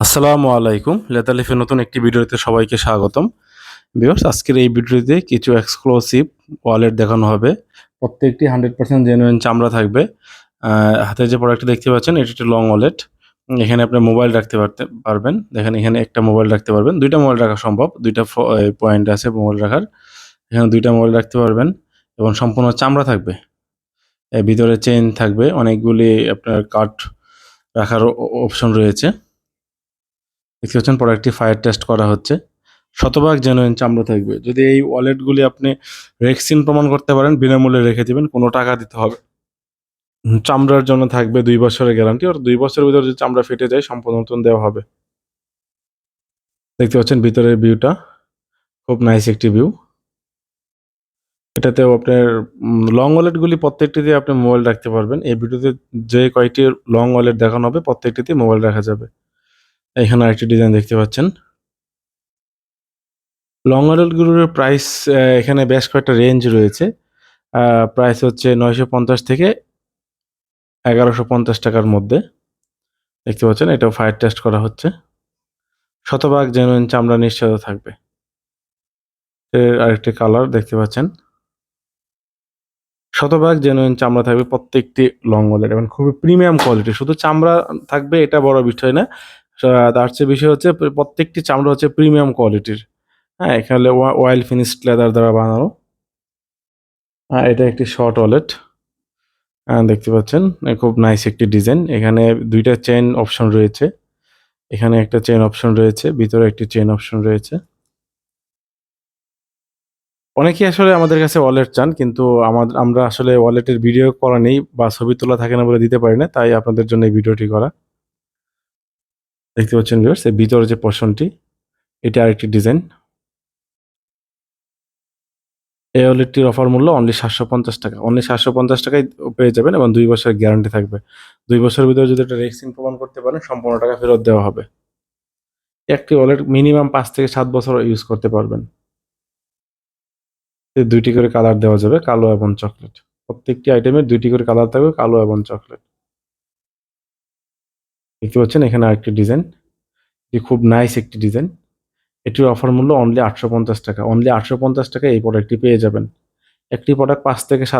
আসসালামু আলাইকুম। লেতালিফের নতুন একটি ভিডিওতে সবাইকে স্বাগতম। ভিউয়ার্স, আজকের এই ভিডিওতে কিছু এক্সক্লুসিভ ওয়ালেট দেখানো হবে। প্রত্যেকটি হান্ড্রেড পার্সেন্ট জেনুইন চামড়া থাকবে। হাতে যে প্রোডাক্টটি দেখতে পাচ্ছেন, এটি একটি লং ওয়ালেট এখানে আপনি মোবাইল রাখতে পারবেন। দেখেন, এখানে একটা মোবাইল রাখতে পারবেন। দুইটা মোবাইল রাখা সম্ভব। দুইটা পয়েন্ট আছে মোবাইল রাখার। এখানে দুইটা মোবাইল রাখতে পারবেন এবং সম্পূর্ণ চামড়া থাকবে। ভিতরে চেইন থাকবে। অনেকগুলি আপনার কাঠ রাখার অপশন রয়েছে। দেখতে পাচ্ছেন প্রোডাক্টটি ফায়ার টেস্ট করা হচ্ছে। শতভাগ জেনুইন চামড়া থাকবে। যদি এই ওয়ালেটগুলি আপনি রেক্সিন প্রমাণ করতে পারেন, বিনামূল্যে রেখে দিবেন, কোনো টাকা দিতে হবে। চামড়ার জন্য থাকবে দুই বছরের গ্যারান্টি আর দুই বছরের ভিতরে যদি চামড়া ফেটে যায়, সম্পূর্ণ নতুন দেওয়া হবে। দেখতে পাচ্ছেন ভিতরের ভিউটা খুব নাইস একটি ভিউ এটাতেও আপনার লং ওয়ালেটগুলি প্রত্যেকটিতে আপনি মোবাইল রাখতে পারবেন। এই ভিডিওতে যে কয়েকটি লং ওয়ালেট দেখানো হবে প্রত্যেকটিতে মোবাইল রাখা যাবে। এখানে আরেকটি ডিজাইন দেখতে পাচ্ছেন। লং ওয়ালেটগুলোর প্রাইস এখানে বেশ কয়েকটা রেঞ্জ রয়েছে। প্রাইস হচ্ছে নয়শো পঞ্চাশ থেকে এগারোশো পঞ্চাশ টাকার মধ্যে। দেখতে পাচ্ছেন, এটাও ফায়ার টেস্ট করা হচ্ছে। শতভাগ জেনুইন চামড়া নিশ্চয়তা থাকবে। এর আরেকটি কালার দেখতে পাচ্ছেন। শতভাগ জেনুইন চামড়া থাকবে প্রত্যেকটি লং ওয়ালেট এবং খুবই প্রিমিয়াম কোয়ালিটি শুধু চামড়া থাকবে, এটা বড় বিষয় না। তার চেয়ে বিষয় হচ্ছে প্রত্যেকটি চামড়া হচ্ছে প্রিমিয়াম কোয়ালিটির হ্যাঁ এখানে অয়েল ফিনিশড লেদার দ্বারা বানানো। হ্যাঁ এটা একটি শর্ট ওয়ালেট হ্যাঁ দেখতে পাচ্ছেন? খুব নাইস একটি ডিজাইন এখানে দুইটা চেইন অপশন রয়েছে। এখানে একটা চেইন অপশন রয়েছে, ভিতরে একটি চেইন অপশন রয়েছে। অনেকেই আসলে আমাদের কাছে ওয়ালেট চান, কিন্তু আমাদের আমরা আসলে ওয়ালেটের ভিডিও করা নেই বা ছবি তোলা থাকে না বলে দিতে পারি না, তাই আপনাদের জন্য এই ভিডিওটি করা। দেখতে পাচ্ছেন ভিউয়ার্স এই ভিতরে যে পোর্শনটি এটা আরেকটি ডিজাইন এই ওয়ালেটটির অফার মূল্য অনলি সাতশো পঞ্চাশ টাকা। অনলি সাতশো পঞ্চাশ টাকায় পেয়ে যাবেন এবং দুই বছরের গ্যারান্টি থাকবে। দুই বছরের ভিতরে যদি একটা রেক্সিন প্রমাণ করতে পারেন, সম্পূর্ণ টাকা ফেরত দেওয়া হবে। একটি ওয়ালেট মিনিমাম পাঁচ থেকে সাত বছর ইউজ করতে পারবেন। দুইটি করে কালার দেওয়া যাবে, কালো এবং চকলেট প্রত্যেকটি আইটেমের দুইটি করে কালার থাকবে, কালো এবং চকলেট দেখতে পাচ্ছেন এখানে আরেকটি ডিজাইন। যে খুব নাইস একটি ডিজাইন। এটির অফার মূল্য অনলি আটশো পঞ্চাশ টাকা। অনলি আটশো পঞ্চাশ টাকা এই প্রোডাক্টটি পেয়ে যাবেন। একটি প্রোডাক্ট পাঁচ থেকে সাত